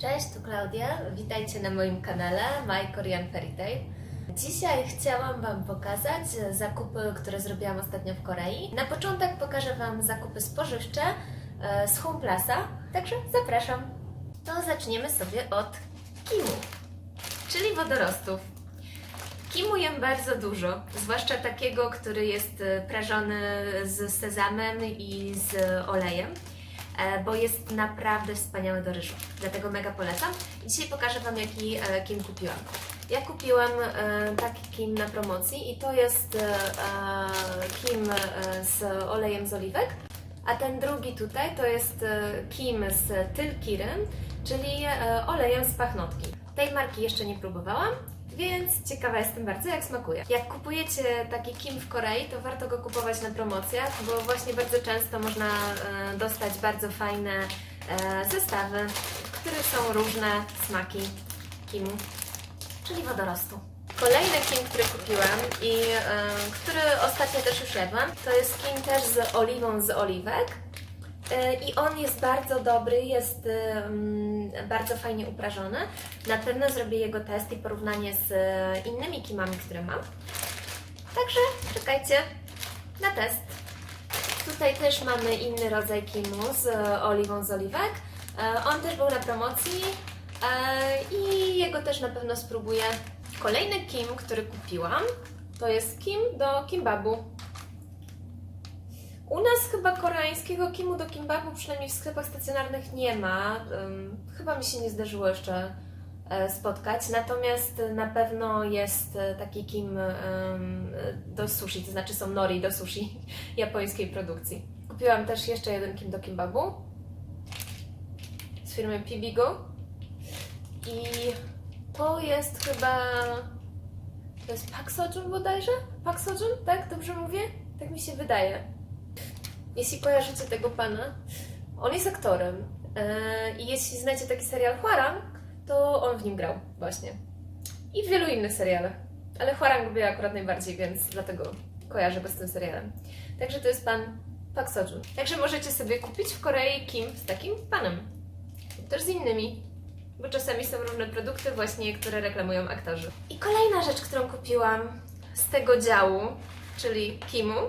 Cześć, tu Klaudia. Witajcie na moim kanale My Korean Fairy Tale. Dzisiaj chciałam Wam pokazać zakupy, które zrobiłam ostatnio w Korei. Na początek pokażę Wam zakupy spożywcze e, z Home Plaza, także zapraszam. To zaczniemy sobie od kimu, czyli wodorostów. Kimu jem bardzo dużo, zwłaszcza takiego, który jest e, prażony z sezamem i z olejem bo jest naprawdę wspaniały do ryżu. Dlatego mega polecam. I dzisiaj pokażę Wam, jaki e, kim kupiłam. Ja kupiłam e, taki kim na promocji i to jest e, e, kim e, z olejem z oliwek, a ten drugi tutaj to jest e, kim z tylkirem, czyli e, olejem z pachnotki. Tej marki jeszcze nie próbowałam, więc ciekawa jestem bardzo, jak smakuje. Jak kupujecie taki kim w Korei, to warto go kupować na promocjach, bo właśnie bardzo często można e, dostać bardzo fajne e, zestawy, w których są różne smaki kimu, czyli wodorostu. Kolejny kim, który kupiłam i e, który ostatnio też już jadłam, to jest kim też z oliwą z oliwek. E, I on jest bardzo dobry, jest bardzo fajnie uprażony. Na pewno zrobię jego test i porównanie z e, innymi kimami, które mam. Także czekajcie na test. Tutaj też mamy inny rodzaj kimu z e, oliwą z oliwek. On też był na promocji i jego też na pewno spróbuję. Kolejny kim, który kupiłam, to jest kim do kimbabu. U nas chyba koreańskiego kimu do kimbabu, przynajmniej w sklepach stacjonarnych nie ma. Chyba mi się nie zdarzyło jeszcze e, spotkać. Natomiast na pewno jest e, taki kim do sushi, to znaczy są nori do sushi japońskiej produkcji. Kupiłam też jeszcze jeden kim do kimbabu z firmy Pibigo i to jest chyba to jest Pak Sojun bodajże? Pak Sojun? Tak? Dobrze mówię? Tak mi się wydaje. Jeśli kojarzycie tego pana, on jest aktorem e, i jeśli znacie taki serial Hwarang, to on w nim grał właśnie. I w wielu innych serialach. Ale Hwarang lubię akurat najbardziej, więc dlatego kojarzę go z tym serialem. Także to jest pan Pak Sojun. Także możecie sobie kupić w Korei kim z takim panem. Też z innymi. Bo czasami są różne produkty właśnie, które reklamują aktorzy. I kolejna rzecz, którą kupiłam z tego działu, czyli Kimu,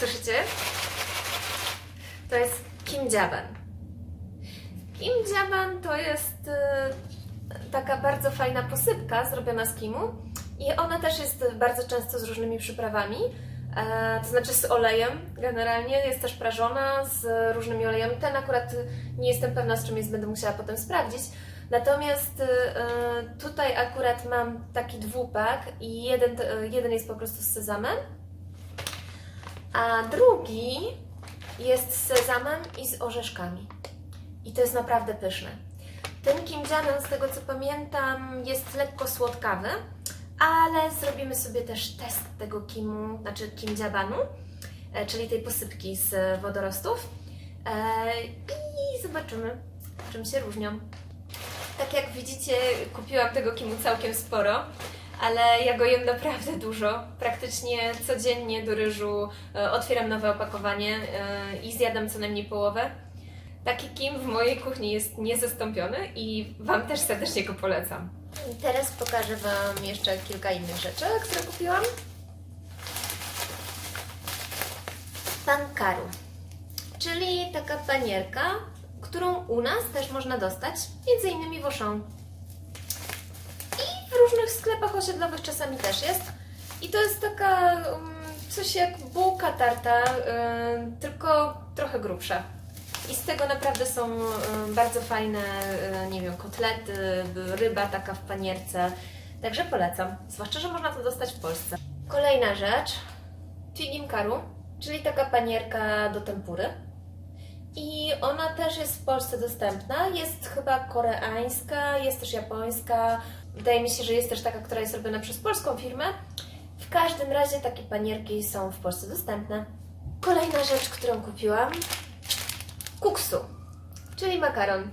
Słyszycie? To jest Kim Jaban. Kim Jaban to jest y, taka bardzo fajna posypka zrobiona z kimu i ona też jest bardzo często z różnymi przyprawami, e, to znaczy z olejem generalnie, jest też prażona z różnymi olejami. Ten akurat nie jestem pewna z czym jest, będę musiała potem sprawdzić. Natomiast y, y, tutaj akurat mam taki dwupak i jeden, jeden jest po prostu z sezamem, a drugi jest z sezamem i z orzeszkami. I to jest naprawdę pyszne. Ten kimjamen, z tego co pamiętam, jest lekko słodkawy, ale zrobimy sobie też test tego kimu, znaczy kimjabanu, e, czyli tej posypki z wodorostów. E, I zobaczymy, czym się różnią. Tak jak widzicie, kupiłam tego kimu całkiem sporo, ale ja go jem naprawdę dużo. Praktycznie codziennie do ryżu e, otwieram nowe opakowanie e, i zjadam co najmniej połowę. Taki kim w mojej kuchni jest niezastąpiony i Wam też serdecznie go polecam. Teraz pokażę Wam jeszcze kilka innych rzeczy, które kupiłam. Pankaru, czyli taka panierka, którą u nas też można dostać, między innymi w Auchan. W różnych sklepach osiedlowych czasami też jest. I to jest taka um, coś jak bułka tarta, ym, tylko trochę grubsza. I z tego naprawdę są ym, bardzo fajne, y, nie wiem, kotlety, y, ryba taka w panierce. Także polecam. Zwłaszcza, że można to dostać w Polsce. Kolejna rzecz. Figim karu, czyli taka panierka do tempury. I ona też jest w Polsce dostępna. Jest chyba koreańska, jest też japońska. Wydaje mi się, że jest też taka, która jest robiona przez polską firmę. W każdym razie takie panierki są w Polsce dostępne. Kolejna rzecz, którą kupiłam. Kuksu, czyli makaron.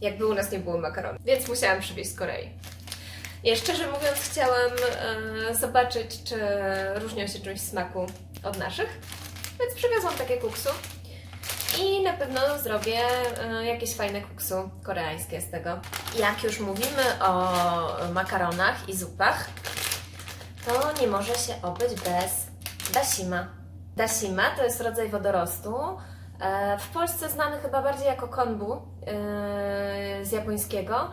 Jakby u nas nie było makaronu, więc musiałam przywieźć z Korei. Ja szczerze mówiąc chciałam e, zobaczyć, czy różnią się czymś smaku od naszych, więc przywiozłam takie kuksu. I na pewno zrobię e, jakieś fajne kuksu koreańskie z tego. Jak już mówimy o makaronach i zupach, to nie może się obyć bez dasima. Dasima to jest rodzaj wodorostu. e, W Polsce znany chyba bardziej jako konbu e, z japońskiego,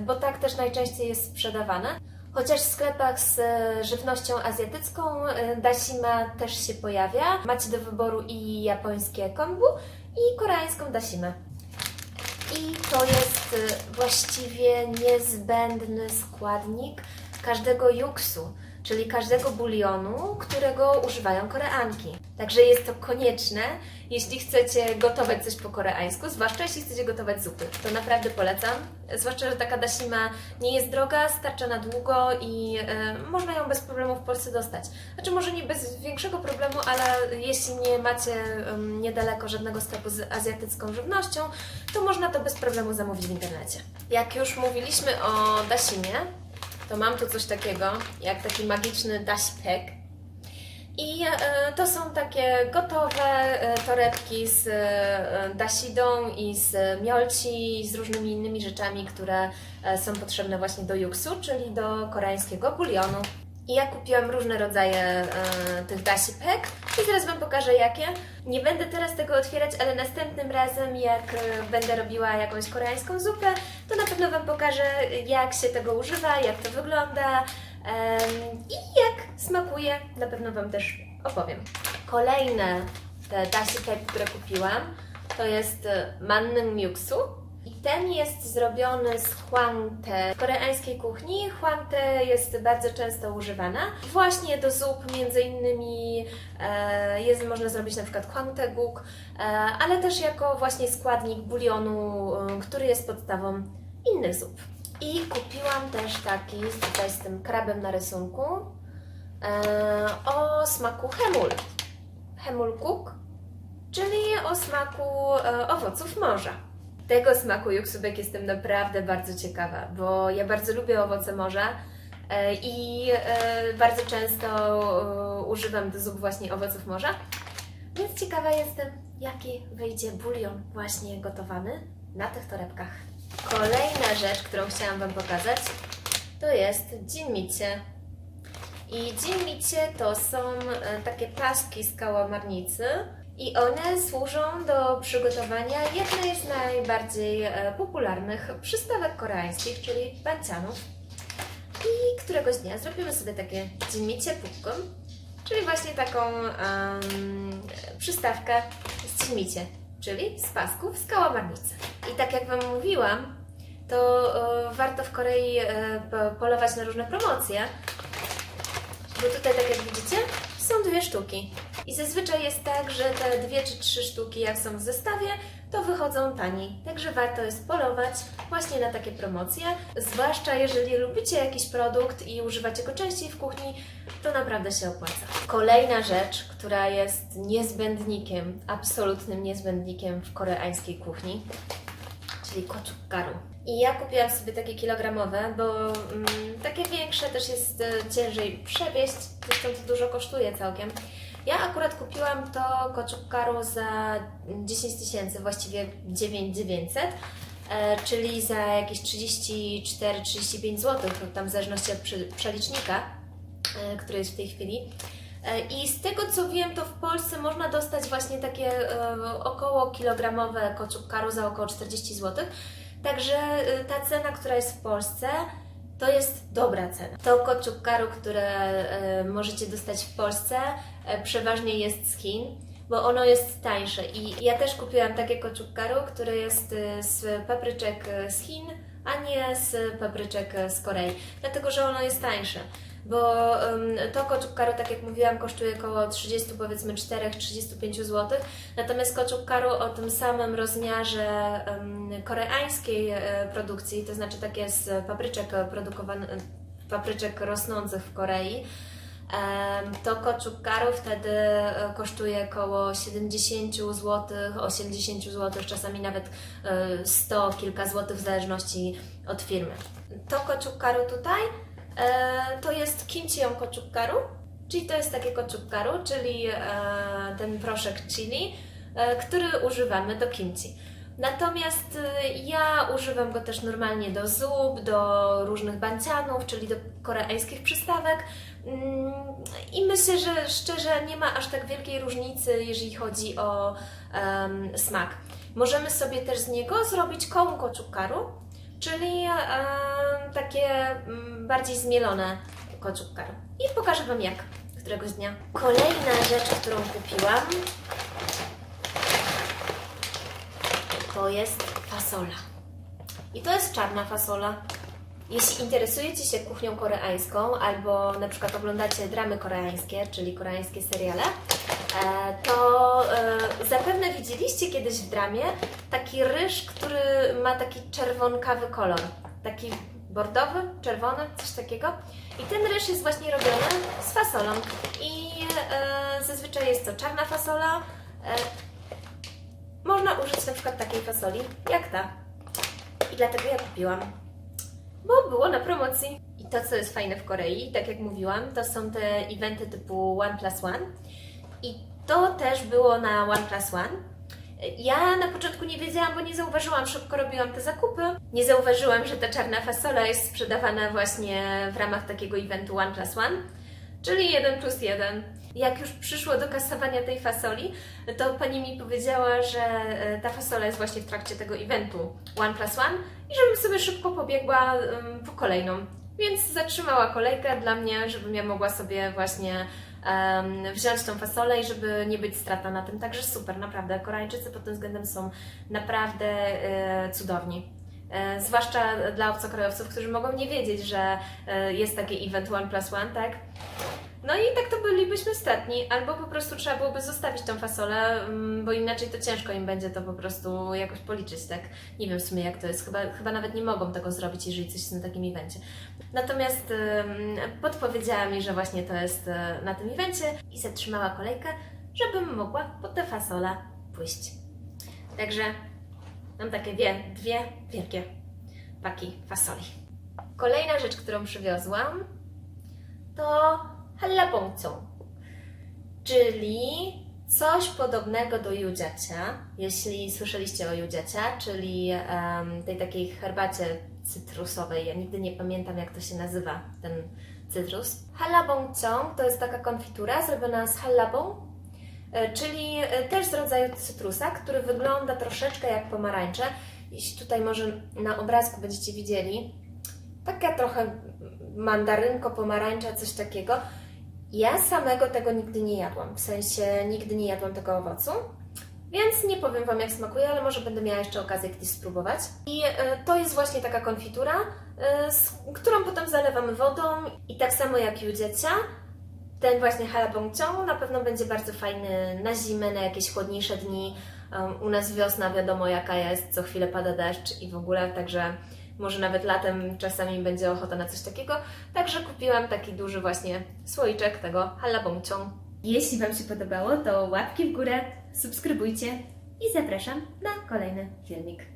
bo tak też najczęściej jest sprzedawane. Chociaż w sklepach z e, żywnością azjatycką e, dasima też się pojawia. Macie do wyboru i japońskie konbu, i koreańską dasimę. I to jest y, właściwie niezbędny składnik każdego juksu, czyli każdego bulionu, którego używają Koreanki. Także jest to konieczne, jeśli chcecie gotować coś po koreańsku, zwłaszcza jeśli chcecie gotować zupy. To naprawdę polecam. Zwłaszcza, że taka dasima nie jest droga, starcza na długo i y, można ją bez problemu w Polsce dostać. Znaczy może nie bez większego problemu, ale jeśli nie macie ym, niedaleko żadnego sklepu z azjatycką żywnością, to można to bez problemu zamówić w internecie. Jak już mówiliśmy o dasimie, to mam tu coś takiego, jak taki magiczny dash pack. I e, to są takie gotowe e, torebki z e, dasidą i z miolci i z różnymi innymi rzeczami, które są potrzebne właśnie do juksu, czyli do koreańskiego bulionu. I ja kupiłam różne rodzaje e, tych dashi pack i zaraz Wam pokażę jakie. Nie będę teraz tego otwierać, ale następnym razem jak e, będę robiła jakąś koreańską zupę, to na pewno Wam pokażę jak się tego używa, jak to wygląda i jak smakuje. Na pewno Wam też opowiem. Kolejne te dashi pack, które kupiłam, to jest e, mannym miuksu. I ten jest zrobiony z huangte. W koreańskiej kuchni huangte jest bardzo często używana. Właśnie do zup między innymi e, jest można zrobić na przykład huangte guk, e, ale też jako właśnie składnik bulionu, e, który jest podstawą innych zup. I kupiłam też taki tutaj z tym krabem na rysunku e, o smaku hemul. Hemul kuk, czyli o smaku e, owoców morza. Tego smaku juksubek jestem naprawdę bardzo ciekawa, bo ja bardzo lubię owoce morza e, i e, bardzo często e, używam do zup właśnie owoców morza. Więc ciekawa jestem, jaki wyjdzie bulion właśnie gotowany na tych torebkach. Kolejna rzecz, którą chciałam Wam pokazać, to jest jinmicie. I jinmicie to są takie paski z kałamarnicy i one służą do przygotowania jednej z najbardziej e, popularnych przystawek koreańskich, czyli bancianów. I któregoś dnia zrobimy sobie takie jinmicie pupką, czyli właśnie taką em, przystawkę z jinmicie, czyli z pasków z kałamarnicy. I tak jak Wam mówiłam, to e, warto w Korei e, po- polować na różne promocje, bo tutaj, tak jak widzicie, są dwie sztuki. I zazwyczaj jest tak, że te dwie czy trzy sztuki, jak są w zestawie, to wychodzą taniej. Także warto jest polować właśnie na takie promocje. Zwłaszcza jeżeli lubicie jakiś produkt i używacie go częściej w kuchni, to naprawdę się opłaca. Kolejna rzecz, która jest niezbędnikiem, absolutnym niezbędnikiem w koreańskiej kuchni, czyli koczukgaru. I ja kupiłam sobie takie kilogramowe, bo mm, takie większe też jest e, ciężej przewieźć, zresztą to dużo kosztuje całkiem. Ja akurat kupiłam to koczukgaru za 10 tysięcy, właściwie 9900, e, czyli za jakieś 34-35 zł, tam w zależności od przelicznika, e, który jest w tej chwili. E, I z tego co wiem, to w Polsce można dostać właśnie takie około kilogramowe koczubkaru za około 40 zł. Także ta cena, która jest w Polsce, to jest dobra cena. To koczubkaru, które e, możecie dostać w Polsce, e, przeważnie jest z Chin, bo ono jest tańsze. I ja też kupiłam takie koczubkaru, które jest e, z papryczek z Chin, a nie z papryczek z Korei, dlatego że ono jest tańsze bo um, to koczubkaru, tak jak mówiłam, kosztuje około 30, powiedzmy 4-35 zł, natomiast koczubkaru o tym samym rozmiarze um, koreańskiej e, produkcji, to znaczy takie z papryczek produkowanych, papryczek rosnących w Korei, to koczubkaru wtedy e, kosztuje około 70 zł, 80 zł, czasami nawet e, 100 kilka złotych w zależności od firmy. To koczubkaru tutaj E, to jest kimchi koczubkaru, czyli to jest takie koczubkaru, czyli e, ten proszek chili, e, który używamy do kimchi. Natomiast e, ja używam go też normalnie do zup, do różnych bancianów, czyli do koreańskich przystawek. Mm, I myślę, że szczerze nie ma aż tak wielkiej różnicy, jeżeli chodzi o em, smak. Możemy sobie też z niego zrobić kołun koczukaru, czyli em, takie mm, bardziej zmielone koczukaru. I pokażę Wam jak któregoś dnia. Kolejna rzecz, którą kupiłam, to jest fasola. I to jest czarna fasola. Jeśli interesujecie się kuchnią koreańską albo na przykład oglądacie dramy koreańskie, czyli koreańskie seriale, e, to e, zapewne widzieliście kiedyś w dramie taki ryż, który ma taki czerwonkawy kolor. Taki bordowy, czerwony, coś takiego. I ten ryż jest właśnie robiony z fasolą. I e, zazwyczaj jest to czarna fasola. E, można użyć na przykład takiej fasoli jak ta. I dlatego ja kupiłam bo było na promocji. I to, co jest fajne w Korei, tak jak mówiłam, to są te eventy typu One Plus One. To też było na One Plus One. Ja na początku nie wiedziałam, bo nie zauważyłam, szybko robiłam te zakupy. Nie zauważyłam, że ta czarna fasola jest sprzedawana właśnie w ramach takiego eventu One Plus One, czyli 1 plus 1. Jak już przyszło do kasowania tej fasoli, to pani mi powiedziała, że e, ta fasola jest właśnie w trakcie tego eventu One Plus One i żebym sobie szybko pobiegła po kolejną. Więc zatrzymała kolejkę dla mnie, żebym ja mogła sobie właśnie wziąć tą fasolę i żeby nie być strata na tym. Także super, naprawdę. Koreańczycy pod tym względem są naprawdę e, cudowni. E, zwłaszcza dla obcokrajowców, którzy mogą nie wiedzieć, że e, jest taki event One Plus One, tak? No i tak to bylibyśmy stratni, albo po prostu trzeba byłoby zostawić tą fasolę, mm, bo inaczej to ciężko im będzie to po prostu jakoś policzyć, tak? Nie wiem w sumie jak to jest, chyba, chyba nawet nie mogą tego zrobić, jeżeli coś na takim evencie. Natomiast ym, podpowiedziała mi, że właśnie to jest e, na tym evencie i zatrzymała kolejkę, żebym mogła po tę fasolę pójść. Także mam takie dwie, dwie wielkie paki fasoli. Kolejna rzecz, którą przywiozłam, to hallabongcong, czyli coś podobnego do judziacia, jeśli słyszeliście o judziacia, czyli em, tej takiej herbacie cytrusowej. Ja nigdy nie pamiętam, jak to się nazywa, ten cytrus. Hallabongcong to jest taka konfitura zrobiona z hallabong, e, czyli e, też z rodzaju cytrusa, który wygląda troszeczkę jak pomarańcze. Jeśli tutaj może na obrazku będziecie widzieli, taka trochę mandarynko, pomarańcza, coś takiego. Ja samego tego nigdy nie jadłam, w sensie nigdy nie jadłam tego owocu, więc nie powiem Wam jak smakuje, ale może będę miała jeszcze okazję kiedyś spróbować. I e, to jest właśnie taka konfitura, e, którą potem zalewamy wodą i tak samo jak judziecia, ten właśnie halabongciong na pewno będzie bardzo fajny na zimę, na jakieś chłodniejsze dni. Um, u nas wiosna wiadomo jaka jest, co chwilę pada deszcz i w ogóle, także może nawet latem czasami będzie ochota na coś takiego. Także kupiłam taki duży właśnie słoiczek tego halabongciong. Jeśli Wam się podobało, to łapki w górę, subskrybujcie i zapraszam na kolejny filmik.